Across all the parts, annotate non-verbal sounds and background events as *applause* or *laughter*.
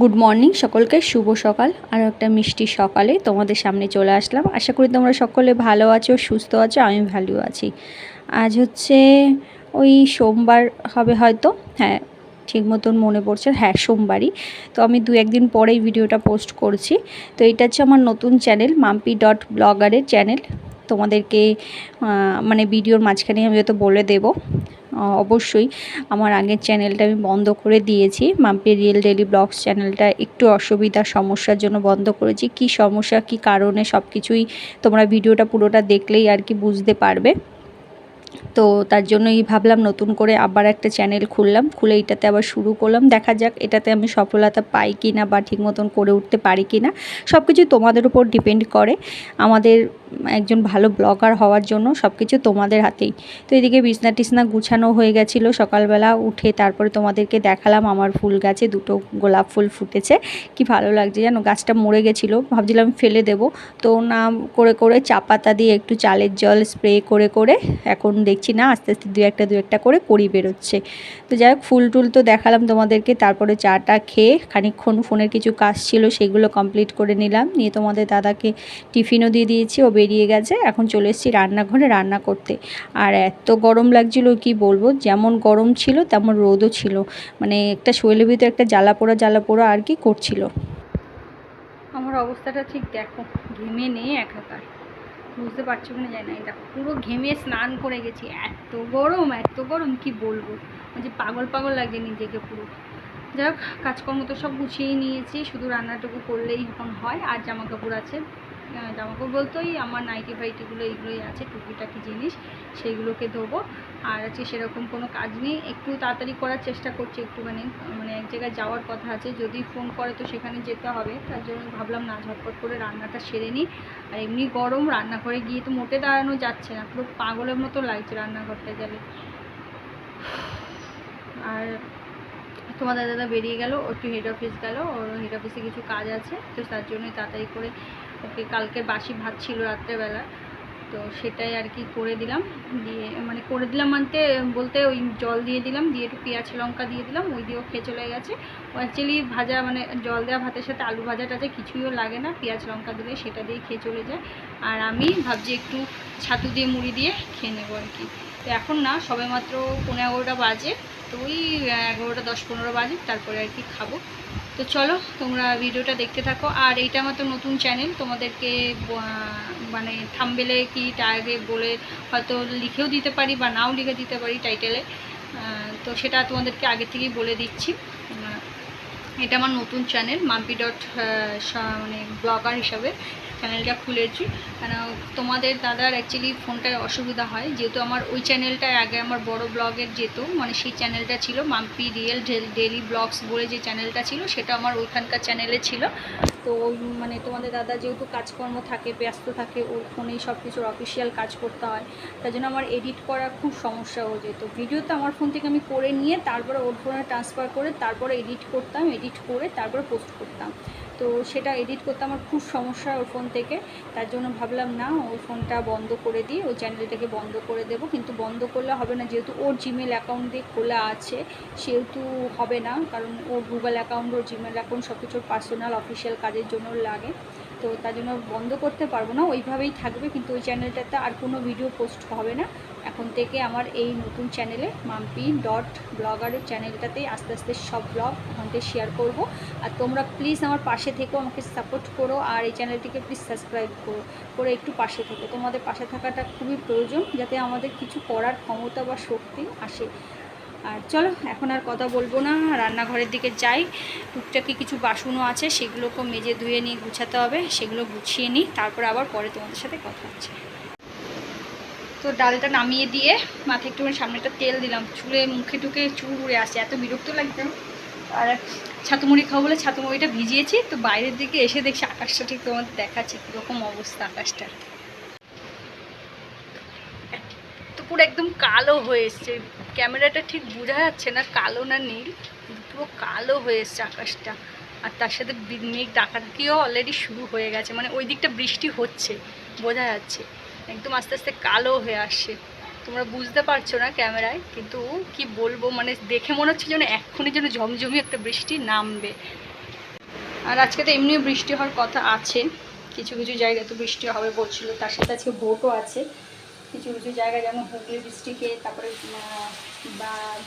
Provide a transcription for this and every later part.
Good morning সকলকে শুভ সকাল। আর একটা মিষ্টি সকালে তোমাদের সামনে চলে আসলাম। আশা করি তোমরা সকলে ভালো আছো, সুস্থ আছো আমি ভালো আছি। আজ হচ্ছে ওই সোমবার হবে হয়তো। হ্যাঁ ঠিক মতন মনে পড়ছে। হ্যাঁ সোমবারই। তো আমি দু একদিন পরেই ভিডিওটা পোস্ট করছি। তো এটা হচ্ছে আমার নতুন চ্যানেল, মাম্পি ডট ব্লগারের চ্যানেল। তোমাদেরকে মানে ভিডিওর মাঝখানে আমি হয়তো বলে দেবো। অবশ্যই আমার আগের চ্যানেলটা আমি বন্ধ করে দিয়েছি। মাম্পি রিয়েল ডেলি ব্লগস চ্যানেলটা একটু অসুবিধা, সমস্যার জন্য বন্ধ করেছি। কি সমস্যা, কি কারণে সব কিছুই তোমরা ভিডিওটা পুরোটা দেখলেই আর কি বুঝতে পারবে। তো তার জন্যই ভাবলাম নতুন করে আবার একটা চ্যানেল খুললাম, খুলে এটাতে আবার শুরু করলাম। দেখা যাক এটাতে আমি সফলতা পাই কি না বা ঠিক মতন করে উঠতে পারি কি না সব কিছু তোমাদের উপর ডিপেন্ড করে। আমাদের একজন ভালো ব্লগার হওয়ার জন্য সব কিছু তোমাদের হাতেই। তো এদিকে বিছনা টিসনা গুছানো হয়ে গেছিল সকালবেলা উঠে, তারপরে তোমাদেরকে দেখালাম আমার ফুল গাছে দুটো গোলাপ ফুল ফুটেছে। কি ভালো লাগছে জানো, গাছটা মরে গেছিল, ভাবছিলাম ফেলে দেব। তো না, করে করে চা পাতা দিয়ে একটু চালের জল স্প্রে করে করে এখন দেখছি না, আস্তে আস্তে দু একটা দু একটা করে করি বেরোচ্ছে। তো যাই হোক, ফুল টুল তো দেখালাম তোমাদেরকে, তারপরে চাটা খেয়ে খানিকক্ষণ ফোনের কিছু কাজ ছিল সেগুলো কমপ্লিট করে নিলাম। নিয়ে তোমাদের দাদাকে টিফিনও দিয়ে দিয়েছি, ও বেরিয়ে গেছে। এখন চলে এসেছি রান্নাঘরে রান্না করতে। আর এত গরম লাগছিল, কি বলব? যেমন গরম ছিল, তেমন রোদও ছিল। মানে একটা শৈলের ভিতরে একটা জ্বালা পোড়া জ্বালা পোড়া আর কি করছিল। আমার অবস্থাটা ঠিক দেখো, ঘেমে নেই একাকার। বুঝতে পারছ কিনা জানি না। এটা পুরো ঘেমে স্নান করে গেছি। এত গরম এত গরম, কি বলব? যে পাগল পাগল লাগে নিজেকে পুরো। যাই হোক, কাজকর্ম তো সব গুছিয়েই নিয়েছি। শুধু রান্নাটুকু করলেই এখন হয়। আর জামা কাপড় আছে। জামা কাপড় বলতেই আমার নাইটি ফাইটিগুলো এইগুলোই আছে, টুকিটাকি জিনিস, সেইগুলোকে ধোবো। আর আছে সেরকম কোনো কাজ নেই, একটু তাড়াতাড়ি করার চেষ্টা করছি একটুখানি। মানে এক জায়গায় যাওয়ার কথা আছে, যদি ফোন করে তো সেখানে যেতে হবে, তার জন্য ভাবলাম না, ঝটপট করে রান্নাটা সেরে নিই। আর এমনি গরম, রান্নাঘরে গিয়ে তো মোটে দাঁড়ানো যাচ্ছে না, পুরো পাগলের মতো লাগছে রান্নাঘরটা গেলে। আর তোমাদের দাদা বেরিয়ে গেল একটু হেড অফিস গেল, ওর হেড অফিসে কিছু কাজ আছে, তো তার জন্যই তাড়াতাড়ি করে ওকে কালকে বাসি ভাত ছিল রাত্রেবেলা, তো সেটাই আর কি করে দিলাম। দিয়ে মানে করে দিলাম মানতে বলতে ওই জল দিয়ে দিলাম, দিয়ে একটু পেঁয়াজ, লঙ্কা দিয়ে দিলাম, ওই দিয়েও খেয়ে চলে গেছে। অ্যাকচুয়ালি ভাজা মানে জল দেওয়া ভাতের সাথে আলু ভাজা টাজা কিছুইও লাগে না, পেঁয়াজ, লঙ্কা দিলে সেটা দিয়ে খেয়ে চলে যায়। আর আমি ভাবছি একটু ছাতু দিয়ে মুড়ি দিয়ে খেয়ে নেব আর কি। তো এখন না সবে মাত্র পনেরো এগারোটা বাজে, তো ওই, এগারোটা দশ পনেরো বাজে, তারপরে আর কি খাব। তো চলো, তোমরা ভিডিওটা দেখতে থাকো। আর এইটা আমার তো নতুন চ্যানেল তোমাদেরকে মানে থামবেলে কি টাগে বলে হয়তো লিখেও দিতে পারি বা নাও লিখে দিতে পারি টাইটেলে তো সেটা তোমাদেরকে আগে থেকেই বলে দিচ্ছি। এটা আমার নতুন চ্যানেল মাম্পি ডট মানে ব্লগার হিসাবে। চ্যানেলটা খুলেছি। কেন, তোমাদের দাদার অ্যাকচুয়ালি ফোনটায় অসুবিধা হয়। যেহেতু আমার ওই চ্যানেলটায় আগে আমার বড় ব্লগের যেত মানে সেই চ্যানেলটা ছিল মাম্পি রিয়েল ডেলি ব্লগস বলে যে চ্যানেলটা ছিল, সেটা আমার ওইখানকার চ্যানেলে ছিল। তো মানে তোমাদের দাদা যেহেতু কাজকর্ম থাকে, ব্যস্ত থাকে, ওর ফোনেই সব কিছুর অফিসিয়াল কাজ করতে হয়। তার জন্য আমার এডিট করা খুব সমস্যা হয়ে যেত। ভিডিও তো আমার ফোন থেকে আমি করে নিয়ে, তারপরে ওর ফোনে ট্রান্সফার করে, তারপরে এডিট করতাম এডিট করে তারপরে পোস্ট করতাম। তো সেটা এডিট করতে আমার খুব সমস্যা ওর ফোন থেকে। তার জন্য ভাবলাম, না ওর ফোনটা বন্ধ করে দিই। ওই চ্যানেলটাকে বন্ধ করে দেব। কিন্তু বন্ধ করলে হবে না। যেহেতু ওর জিমেল অ্যাকাউন্ট দিয়ে খোলা আছে, সেহেতু হবে না। কারণ ওর গুগল অ্যাকাউন্ট ওর জিমেল অ্যাকাউন্ট সব কিছুর পার্সোনাল অফিসিয়াল কাজের জন্য লাগে। তো তার জন্য বন্ধ করতে পারব না। ওইভাবেই থাকবে। কিন্তু ওই চ্যানেলটাতে আর কোনো ভিডিও পোস্ট হবে না। এখন থেকে আমার এই নতুন চ্যানেলে মাম্পি ডট ব্লগারের চ্যানেলটাতেই আস্তে আস্তে সব ব্লগ ওখান থেকে শেয়ার করব। আর তোমরা প্লিজ আমার পাশে থেকেও আমাকে সাপোর্ট করো, আর এই চ্যানেলটিকে প্লিজ সাবস্ক্রাইব করো, করে একটু পাশে থেকে। তোমাদের পাশে থাকাটা খুবই প্রয়োজন যাতে আমাদের কিছু করার ক্ষমতা বা শক্তি আসে। আর চলো, এখন আর কথা বলব না, রান্নাঘরের দিকে যাই। টুকটাকি কিছু বাসনও আছে, সেগুলোকে মেজে ধুয়ে নিয়ে গুছাতে হবে, সেগুলো গুছিয়ে নিই, তারপর আবার পরে তোমাদের সাথে কথা হচ্ছে। তো ডালটা নামিয়ে দিয়ে মাথায় একটুখানি সামনেটা তেল দিলাম। চুলে মুখে টুকে চুল উড়ে আসে এত বিরক্ত লাগতো আর ছাতুমুড়ি খাব বলে ছাতুমুড়িটা ভিজিয়েছি, তো বাইরের দিকে এসে দেখছি আকাশটা ঠিক তোমাদের দেখাচ্ছে, কীরকম অবস্থা আকাশটা। তো পুরো একদম কালো হয়ে এসছে। ক্যামেরাটা ঠিক বোঝা যাচ্ছে না কালো না নীল পুরো কালো হয়ে এসছে আকাশটা। আর তার সাথে মেঘ ডাকাডাকিও অলরেডি শুরু হয়ে গেছে মানে ওই দিকটা বৃষ্টি হচ্ছে, বোঝা যাচ্ছে। একদম আস্তে আস্তে কালো হয়ে আসছে তোমরা বুঝতে পারছ না ক্যামেরায়, কিন্তু কি বলব মানে দেখে মনে হচ্ছে যেন এক্ষুনি যেন ঝমঝমি একটা বৃষ্টি নামবে। আর আজকে তো এমনিও বৃষ্টি হওয়ার কথা আছে। কিছু কিছু জায়গায় তো বৃষ্টি হবে বলছিল, তার সাথে আজকে ভোটও আছে। কিছু কিছু জায়গায় যেমন হুগলি ডিস্ট্রিক্টে তারপরে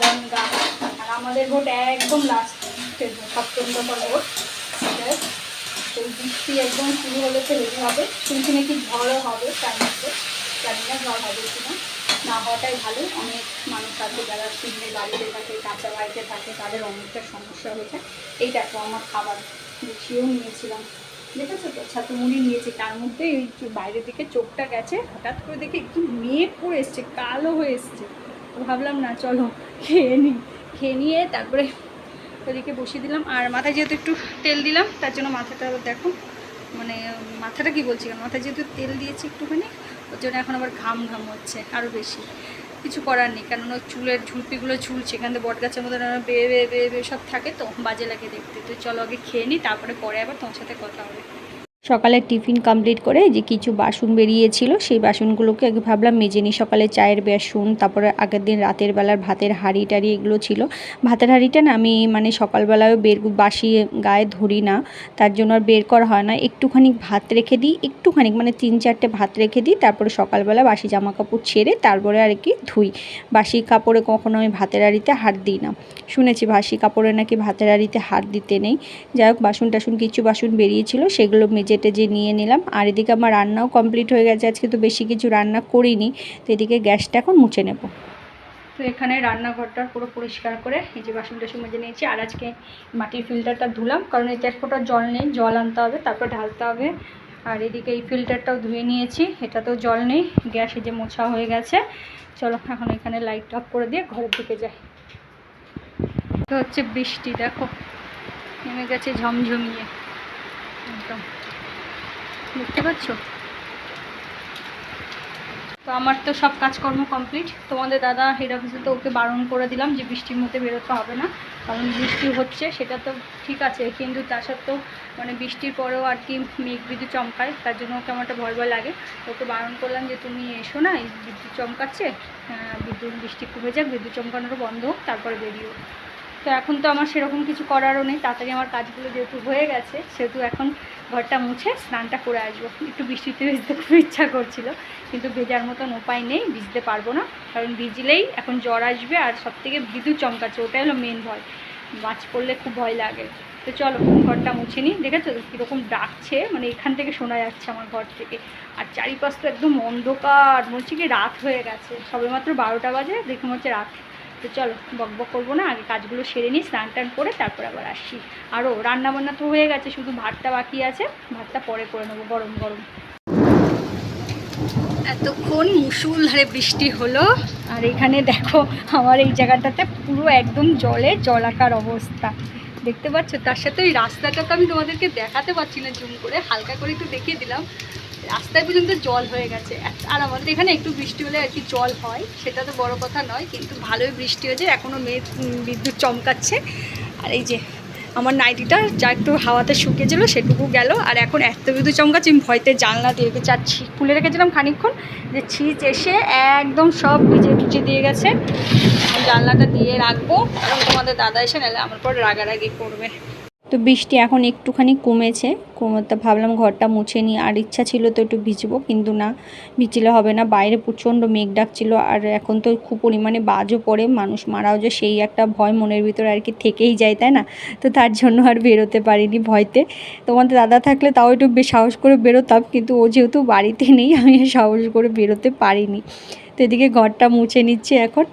গঙ্গা। আর আমাদের ভোট একদম লাস্ট সপ্তম দফার ভোট। এটাই। তো বৃষ্টি একদম শুরু হলে তো হেভি হবে। শুনছি নাকি ঝড়ও হবে তার মধ্যে। জানি না ঝড় হবে কিনা না। হওয়াটাই ভালো। অনেক মানুষ আছে যারা সিমে বাড়িতে থাকে কাঁচা বাড়িতে থাকে, তাদের অনেকটা সমস্যা হয়েছে এই দেখো আমার খাবার গুছিয়েও নিয়েছিলাম। দেখেছ তো? ছাতুমুড়ি নিয়েছি। তার মধ্যে এই বাইরের দিকে চোখটা গেছে, হঠাৎ করে দেখে একটু মেঘ করে এসছে, কালো হয়ে এসছে। ভাবলাম না, চলো খেয়ে নিই খেয়ে নিয়ে তারপরে ওদিকে বসিয়ে দিলাম। আর মাথায় যেহেতু একটু তেল দিলাম, তার জন্য মাথাটা আবার দেখো মানে মাথাটা কি বলছি মাথায় যেহেতু তেল দিয়েছি একটুখানি, ওর জন্য এখন আবার ঘাম ঘাম হচ্ছে আরও বেশি। কিছু করার নেই, কেননা ওই চুলের ঝুলপিগুলো ঝুলছে, এখান থেকে বটগাছের মধ্যে বেয়ে বেয়ে বেয়ে বেয়ে সব থাকে তো, বাজে লাগে দেখতে। তো চলো আগে খেয়ে নিই তারপরে পরে আবার তোমার সাথে কথা হবে। সকালে টিফিন কমপ্লিট করে যে কিছু বাসন বেরিয়েছিল, সেই বাসনগুলোকে আগে ভাবলাম মেজে নিই। সকালে চায়ের বাসন, তারপরে আগের দিন রাতের বেলার ভাতের হাঁড়ি টাড়ি এগুলো ছিল। ভাতের হাঁড়িটা না আমি মানে সকালবেলায় বের বাসি গায়ে ধরি না, তার জন্য আর বের করা হয় না। একটুখানি ভাত রেখে দিই, একটুখানি মানে তিন চারটে ভাত রেখে দিই, তারপরে সকালবেলা বাসি জামা কাপড় ছেড়ে তারপরে আর কি ধুই। বাসি কাপড়ে কখনো আমি ভাতের হাঁড়িতে হাত দিই না। শুনেছি বাসি কাপড়ে নাকি ভাতের হাঁড়িতে হাত দিতে নেই। যাই হোক বাসন টাসন কিছু বাসন বেরিয়েছিল, সেগুলো মেজে টেজে নিয়ে নিলাম। আর এদিকে আমার রান্নাও কমপ্লিট হয়ে গেছে। আজকে তো বেশি কিছু রান্না করিনি। তো এদিকে গ্যাসটা এখন মুছে নেব। তো এখানে রান্নাঘরটা পুরো পরিষ্কার করে এই যে বাসন টাসন মেজে নিয়েছি। আর আজকে মাটির ফিল্টারটা ধুলাম। কারণ এতে এক জল নেই। জল আনতে হবে, তারপর ঢালতে হবে। আর এদিকে এই ফিল্টারটাও ধুয়ে নিয়েছি। এটাতেও জল নেই। গ্যাসে যে মোছা হয়ে গেছে। চলো, এখন এখানে লাইট অফ করে দিয়ে ঘরের দিকে যাই। তো হচ্ছে বৃষ্টি, দেখো। নেমে গেছে ঝমঝমিয়ে। একদম। দেখতে পাচ্ছ? তো আমার তো সব কাজকর্ম কমপ্লিট তোমাদের দাদা হেড অফিসে তো ওকে বারণ করে দিলাম যে বৃষ্টির মধ্যে বেরোতে হবে না, কারণ বৃষ্টি হচ্ছে, সেটা তো ঠিক আছে, কিন্তু তা সত্ত্বেও মানে বৃষ্টির পরেও আর কি মেঘ বিদ্যুৎ চমকায়, তার জন্য ওকে আমার একটা ভয় ভয় লাগে। ওকে বারণ করলাম যে তুমি এসো না, এই বিদ্যুৎ চমকাচ্ছে বিদ্যুৎ, বৃষ্টি কমে যাক, বিদ্যুৎ চমকানোটা বন্ধ হোক, তারপরে বেরিও তো এখন তো আমার সেরকম কিছু করারও নেই, তাড়াতাড়ি আমার কাজগুলো যেহেতু হয়ে গেছে, সেহেতু এখন ঘরটা মুছে স্নানটা করে আসব। একটু বৃষ্টিতে ভিজতে খুব ইচ্ছা করছিল, কিন্তু ভেজার মতন উপায় নেই, ভিজতে পারব না। কারণ ভিজলেই এখন জ্বর আসবে আর সব থেকে বিদ্যুৎ চমকাচ্ছে, ওটাই হলো মেন ভয়। বাজ পড়লে খুব ভয় লাগে। তো চলো, ঘরটা মুছে নিই, দেখেছ? কীরকম ডাকছে মানে এখান থেকে শোনা যাচ্ছে আমার ঘর থেকে। আর চারিপাশ তো একদম অন্ধকার, মনে হচ্ছে কি রাত হয়ে গেছে। সবেমাত্র বারোটা বাজে, দেখে মনে হচ্ছে রাত। তো চলো, বক বক করব না, আগে কাজগুলো সেরে নিই, স্নান টান করে তারপর আবার আসি আরও রান্না বান্না তো হয়ে গেছে, শুধু ভাতটা বাকি আছে, ভাতটা পরে করে নেব, গরম গরম। এতক্ষণ মুসুলধারে বৃষ্টি হলো, আর এখানে দেখো আমার এই জায়গাটাতে পুরো একদম জলে জলাকার অবস্থা। দেখতে পাচ্ছ? তার সাথে ওই রাস্তাটা তো আমি তোমাদেরকে দেখাতে পারছি না, জুম করে, হালকা করে একটু দেখিয়ে দিলাম। রাস্তায় পর্যন্ত জল হয়ে গেছে। আর আমাদের এখানে একটু বৃষ্টি হলে আর কি জল হয়, সেটা তো বড় কথা নয়, কিন্তু ভালোই বৃষ্টি হয়েছে এখনও মেঘ বিদ্যুৎ চমকাচ্ছে। আর এই যে আমার নাইটিটা যা একটু হাওয়াতে শুকিয়েছিল, সেটুকু গেল, আর এখন এত বিদ্যুৎ চমকাচ্ছে, আমি ভয়তে জানলা দিয়ে চাচ্ছি খুলে রেখেছিলাম খানিকক্ষণ, যে ছিচ এসে একদম সব ভিজে ভিজে দিয়ে গেছে। জানলাটা দিয়ে রাখব, কারণ তোমাদের দাদা এসে নাহলে আমার পর রাগারাগি করবে। তো বৃষ্টি এখন একটুখানি কমেছে, কমতে ভাবলাম ঘরটা মুছে নিই, আর ইচ্ছা ছিল তো একটু ভিজবো, কিন্তু না, ভিজলে হবে না, বাইরে প্রচণ্ড মেঘ ডাকছিল, আর এখন তো খুব পরিমাণে বাজও পড়ে, মানুষ মারাও যে সেই একটা ভয় মনের ভিতরে আর কি থেকেই যায়, তাই না? তো তার জন্য আর বেরোতে পারিনি ভয়তে। তোমাদের দাদা থাকলে তাও একটু সাহস করে বেরোতাম, কিন্তু ও যেহেতু বাড়িতে নেই, *laughs* আমি সাহস করে বেরোতে পারিনি। তো এদিকে ঘরটা মুছে নিচ্ছি এখন,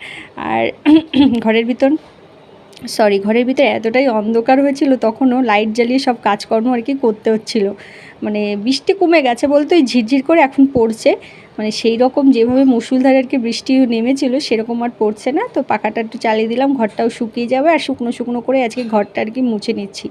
আর *clears throat* ঘরের ভিতর সরি ঘরের ভিতরে এতটাই অন্ধকার হয়েছিল, তখনও লাইট জ্বালিয়ে সব কাজকর্ম আর কি করতে হচ্ছিল। মানে বৃষ্টি কমে গেছে বলতে ওই ঝিরঝির করে এখন পড়ছে। মানে সেই রকম যেভাবে মুসুলধারে আর কি বৃষ্টি নেমেছিল, সেরকম আর পড়ছে না। তো পাখাটা একটু চালিয়ে দিলাম, ঘরটাও শুকিয়ে যাবে আর শুকনো শুকনো করে আজকে ঘরটা আর কি মুছে নিচ্ছি।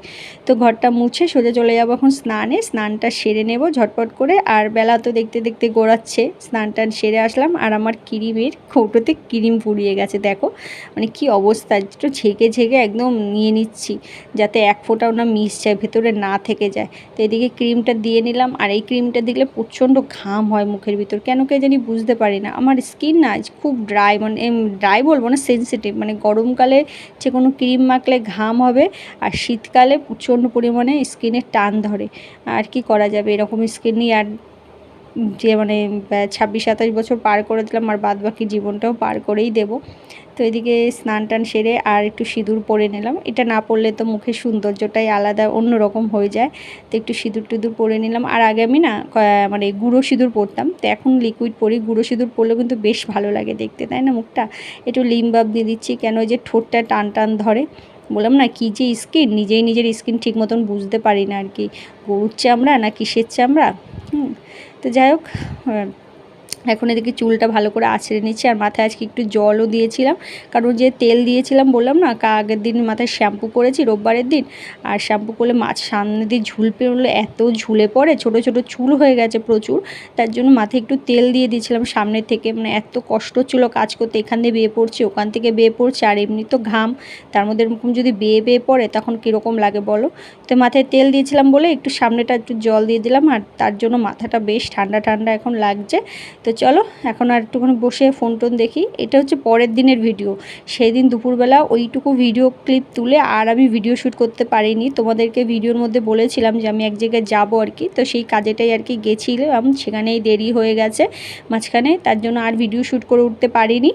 তো ঘরটা মুছে সোজা চলে যাব এখন স্নানে। স্নানটা সেরে নেব ঝটপট করে। আর বেলা তো দেখতে দেখতে গোড়াচ্ছে। স্নান টান সেরে আসলাম। আর আমার ক্রিমের কৌটোতে ক্রিম ফুরিয়ে গেছে, দেখো। মানে কি অবস্থা, একটু ঝেঁকে ঝেঁকে একদম নিয়ে নিচ্ছি, যাতে এক ফোঁটাও না মিস যায়, ভেতরে না থেকে যায়। তো এদিকে ক্রিমটা দিয়ে নিলাম। আর এই ক্রিমটা দিলে প্রচণ্ড ঘাম হয় মুখের ভিতর। কেন কেন কে জানি বুঝতে পারি না। আমার স্কিন না খুব ড্রাই মানে ড্রাই বলব না সেন্সিটিভ মানে গরমকালে যে কোনো ক্রিম মাখলে ঘাম হবে আর শীতকালে প্রচণ্ড পরিমাণে স্কিনে টান ধরে। আর কি করা যাবে? এরকম স্কিন নিয়ে আর যে মানে ছাব্বিশ, সাতাশ বছর পার করে দিলাম, আর বাদ বাকি জীবনটাও পার করেই দেব। তো এদিকে স্নান টান সেরে আর একটু সিঁদুর পরে নিলাম। এটা না পরলে তো মুখের সৌন্দর্যটাই আলাদা, অন্যরকম হয়ে যায়। তো একটু সিঁদুর টিঁদুর পরে নিলাম। আর আগে আমি না মানে গুঁড়ো সিঁদুর পরতাম। তো এখন লিকুইড পরি, গুঁড়ো সিঁদুর পরলেও কিন্তু বেশ ভালো লাগে দেখতে, তাই না মুখটা? একটু লিম বাব দিয়ে দিচ্ছি, কেন যে ঠোঁটটা টান টান ধরে। বললাম না, কী যে স্কিন নিজেই নিজের স্কিন ঠিক মতন বুঝতে পারি না আর কি। গরুর চামড়া না কিসের চামড়া? হুম। তো যাই হোক এখন এদিকে চুলটা ভালো করে আছড়ে নিচ্ছি আর মাথায় আজকে একটু জলও দিয়েছিলাম। কারণ যে তেল দিয়েছিলাম বললাম না আগের দিন মাথায় শ্যাম্পু করেছি, রোববারের দিন, আর শ্যাম্পু করলে মাছ সামনে দিয়ে ঝুল পেরোলে এত ঝুলে পড়ে, ছোট ছোট চুল হয়ে গেছে প্রচুর, তার জন্য মাথায় একটু তেল দিয়ে দিয়েছিলাম সামনের থেকে। মানে এত কষ্ট ছিল কাজ করতে, এখান দিয়ে বেয়ে পড়ছে, ওখান থেকে বেয়ে পড়ছে, আর এমনি তো ঘাম, তার মধ্যে এরকম যদি বেয়ে বেয়ে পড়ে তখন কীরকম লাগে বলো? তো মাথায় তেল দিয়েছিলাম বলে একটু সামনেটা একটু জল দিয়ে দিলাম, আর তার জন্য মাথাটা বেশ ঠান্ডা ঠান্ডা এখন লাগছে। তো চলো, এখন আর একটুখানি বসে ফোন টোন দেখি। এটা হচ্ছে পরের দিনের ভিডিও সেই দিন দুপুরবেলা ওইটুকু ভিডিও ক্লিপ তুলে আর আমি ভিডিও শ্যুট করতে পারিনি। তোমাদেরকে ভিডিওর মধ্যে বলেছিলাম যে আমি এক জায়গায় যাব আর কি। তো সেই কাজেটাই আর কি গেছিলাম, সেখানেই দেরি হয়ে গেছে। মাঝখানে তার জন্য আর ভিডিও শ্যুট করে উঠতে পারিনি।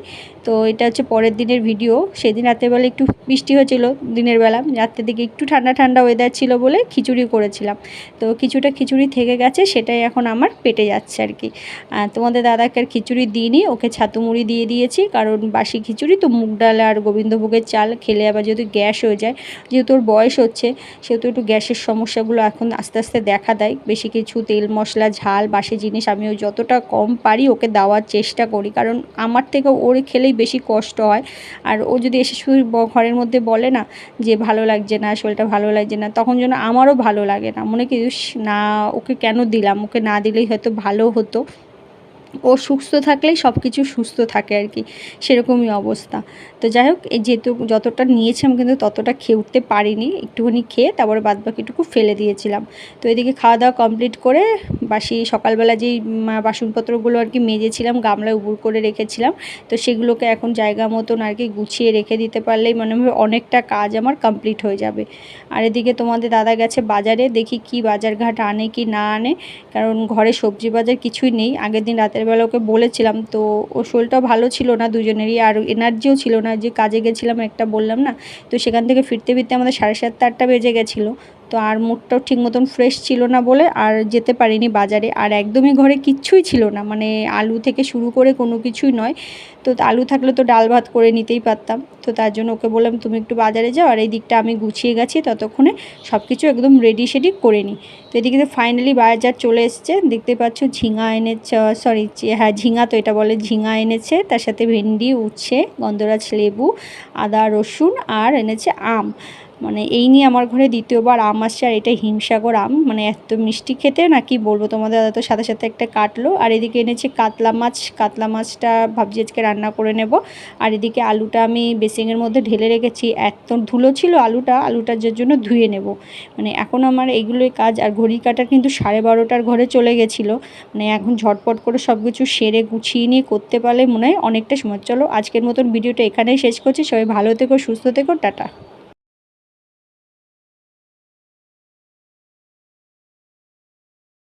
তো এটা হচ্ছে পরের দিনের ভিডিও সেদিন রাতেরবেলা একটু বৃষ্টি হয়েছিল দিনের বেলা। রাত্রের দিকে একটু ঠান্ডা ঠান্ডা ওয়েদার ছিল বলে খিচুড়ি করেছিলাম। তো কিছুটা খিচুড়ি থেকে গেছে, সেটাই এখন আমার পেটে যাচ্ছে আর কি। তোমাদের দাদাকে আর খিচুড়ি দিইনি, ওকে ছাতু মুড়ি দিয়ে দিয়েছি, কারণ বাসি খিচুড়ি তো মুগ ডাল আর গোবিন্দভোগের চাল খেলে আবার যদি গ্যাস হয়ে যায়, যেহেতু ওর বয়স হচ্ছে, সেহেতু একটু গ্যাসের সমস্যাগুলো এখন আস্তে আস্তে দেখা দেয়, বেশি কিছু তেল মশলা, ঝাল, বাসি জিনিস আমি ওই যতটা কম পারি ওকে দেওয়ার চেষ্টা করি, কারণ আমার থেকে ওর খেলেই বেশি কষ্ট হয়, আর ও যদি এসে শুধু ঘরের মধ্যে বলে না যে ভালো লাগছে না, শরীরটা ভালো লাগছে না, তখন যেন আমারও ভালো লাগে না, মনে কি না, ওকে কেন দিলাম? ওকে না দিলেই হয়তো ভালো হতো। ও সুস্থ থাকলেই সব কিছু সুস্থ থাকে আর কি। সেরকমই অবস্থা। তো যাই হোক, এই যেহেতু যতটা নিয়েছিলাম কিন্তু ততটা খেয়ে উঠতে পারিনি। একটুখানি খেয়ে তারপরে বাদ বাকিটুকু ফেলে দিয়েছিলাম। তো এদিকে খাওয়া দাওয়া কমপ্লিট করে বাসি সকালবেলা যেই বাসনপত্রগুলো আর কি মেজেছিলাম গামলায় উবুর করে রেখেছিলাম। তো সেগুলোকে এখন জায়গা মতন আর কি গুছিয়ে রেখে দিতে পারলেই মনে হয় অনেকটা কাজ আমার কমপ্লিট হয়ে যাবে। আর এদিকে তোমাদের দাদা গেছে বাজারে, দেখি কি বাজার ঘাট আনে কি না আনে। কারণ ঘরে সবজি বাজার কিছুই নেই। আগের দিন রাতের বেলা ওকে বলেছিলাম, তো ও শরীরটাও ভালো ছিল না দুজনেরই, আর এনার্জিও ছিল না। যে কাজে গেছিলাম একটা বললাম না, তো সেখান থেকে ফিরতে ফিরতে আমাদের সাড়ে সাতটা, আটটা বেজে গেছিল। তো আর মুডটাও ঠিক মতন ফ্রেশ ছিল না বলে আর যেতে পারিনি বাজারে। আর একদমই ঘরে কিচ্ছুই ছিল না মানে আলু থেকে শুরু করে কোনো কিছুই নয়। তো আলু থাকলে তো ডাল ভাত করে নিতেই পারতাম। তো তার জন্য ওকে বললাম, তুমি একটু বাজারে যাও, আর এই দিকটা আমি গুছিয়ে গেছি, ততক্ষণে সব কিছু একদম রেডি সেডি করে নিই তো এদিকে তো ফাইনালি বাজার চলে এসছে। দেখতে পাচ্ছ, ঝিঙা এনেছে সরি হ্যাঁ ঝিঙা তো এটা বলে, ঝিঙা এনেছে। তার সাথে ভেন্ডি, উচ্ছে, গন্ধরাজ লেবু, আদা, রসুন, আর এনেছে আম। মানে এই নিয়ে আমার ঘরে দ্বিতীয়বার আম আসছে আর এটা হিমসাগর আম। মানে এত মিষ্টি খেতে না কি বলব তোমাদের দাদা তো সাথে সাথে একটা কাটলো। আর এদিকে এনেছে কাতলা মাছ। কাতলা মাছটা ভাবছি আজকে রান্না করে নেব। আর এদিকে আলুটা আমি বেসিংয়ের মধ্যে ঢেলে রেখেছি। এত ধুলো ছিল আলুটা। আলুটার জন্য ধুয়ে নেব। মানে এখন আমার এইগুলোই কাজ। আর ঘড়ি কাটার কিন্তু সাড়ে বারোটার ঘরে চলে গেছিল। মানে এখন ঝটপট করে সব কিছু সেরে গুছিয়ে নিয়ে করতে পারলে মনে হয় অনেকটা সময়। চলো আজকের মতন ভিডিওটা এখানেই শেষ করছি। সবাই ভালো থেকো, সুস্থ থেকো, টাটা।